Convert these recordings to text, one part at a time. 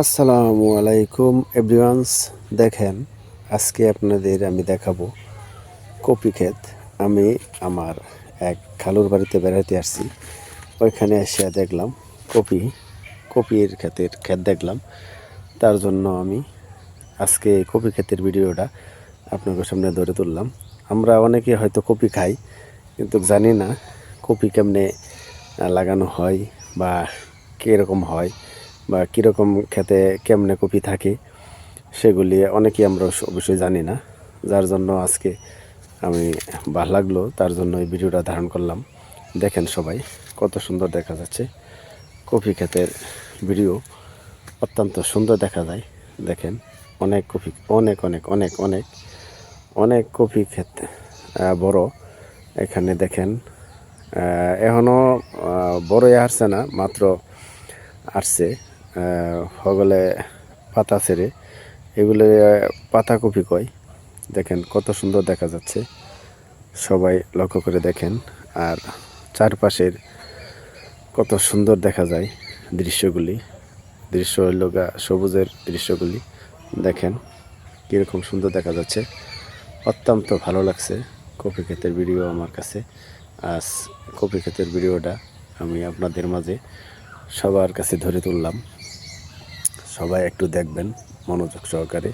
আসসালামু আলাইকুম, এভরিওয়ানস। দেখেন, আজকে আপনাদের আমি দেখাবো কপি ক্ষেত। আমি আমার এক খালুর বাড়িতে বেড়াতে আসছি। ওইখানে এসে দেখলাম কপি, কপির ক্ষেতের ক্ষেত দেখলাম। তার জন্য আমি আজকে কপি ক্ষেতের ভিডিওটা আপনাদের সামনে ধরে তুললাম। আমরা অনেকে হয়তো কপি খাই, কিন্তু জানি না কপি কেমনে লাগানো হয় বা কীরকম হয়। বা কীরকম খেতে কেমনে কপি থাকে, সেগুলি অনেকেই আমরা অবশ্যই জানি না। যার জন্য আজকে আমি ভালো লাগল, তার জন্য এই ভিডিওটা ধারণ করলাম। দেখেন সবাই, কত সুন্দর দেখা যাচ্ছে। কপি ক্ষেতের ভিডিও অত্যন্ত সুন্দর দেখা যায়। দেখেন, অনেক কপি, অনেক অনেক অনেক অনেক অনেক কপি ক্ষেত বড়। এখানে দেখেন এখনও বড়ই আসছে না, মাত্র আসছে। হগলে পাতা ছেড়ে এগুলো পাতা কপি কয়। দেখেন কত সুন্দর দেখা যাচ্ছে। সবাই লক্ষ্য করে দেখেন। আর চারপাশের কত সুন্দর দেখা যায় দৃশ্যগুলি। দৃশ্য হইল সবুজের দৃশ্যগুলি। দেখেন কীরকম সুন্দর দেখা যাচ্ছে। অত্যন্ত ভালো লাগছে কপি ক্ষেতের ভিডিও আমার কাছে। আজ কপি ক্ষেতের ভিডিওটা আমি আপনাদের মাঝে সবার কাছে ধরে তুললাম। সবাই একটু দেখবেন, মনোযোগ সহকারে।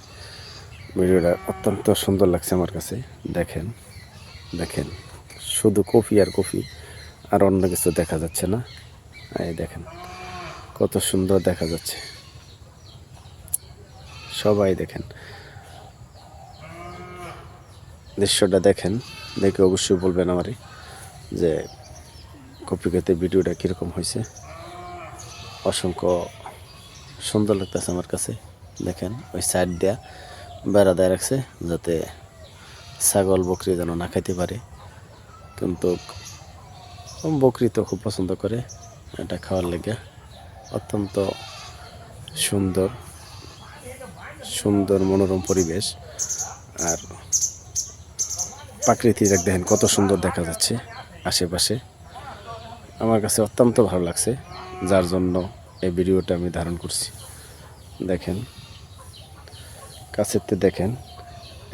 ভিডিওটা অত্যন্ত সুন্দর লাগছে আমার কাছে। দেখেন দেখেন, শুধু কফি আর কফি, আর অন্য কিছু দেখা যাচ্ছে না। এই দেখেন, কত সুন্দর দেখা যাচ্ছে। সবাই দেখেন। দৃশ্যটা দেখেন, দেখে অবশ্যই বলবেন আমারে যে কপি খেতে ভিডিওটা কীরকম হয়েছে। অসংখ্য সুন্দর লাগতেছে আমার কাছে। দেখেন, ওই সাইড দেয়া বেড়া দেয়া রাখছে যাতে ছাগল, বকরি যেন না খাইতে পারে। কিন্তু বকরি তো খুব পছন্দ করে, এটা খাওয়ার লেগে। অত্যন্ত সুন্দর সুন্দর মনোরম পরিবেশ। আর প্রাকৃতিক দেখেন কত সুন্দর দেখা যাচ্ছে আশেপাশে। আমার কাছে অত্যন্ত ভালো লাগছে, যার জন্য এই ভিডিওটা আমি ধারণ করছি। দেখেন কাছেতে দেখেন,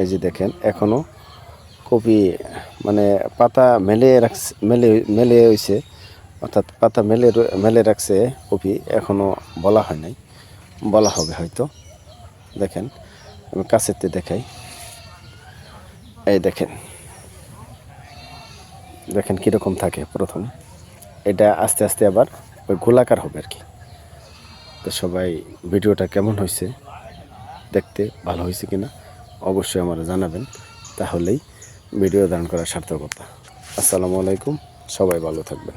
এই যে দেখেন, এখনও কপি মানে পাতা মেলে রাখছে, মেলে মেলে হয়েছে অর্থাৎ পাতা মেলে মেলে রাখছে কপি, এখনও বলা হয় নাই। বলা হবে হয়তো। দেখেন, আমি কাছেতে দেখাই। এই দেখেন দেখেন কীরকম থাকে প্রথম। এটা আস্তে আস্তে আবার ওই গোলাকার হবে আর কি। তো সবাই ভিডিওটা কেমন হয়েছে দেখতে ভালো হয়েছে কিনা অবশ্যই আমার জানাবেন। তাহলেই ভিডিও দান করার সার্থকতা। আসসালামু আলাইকুম, সবাই ভালো থাকবেন।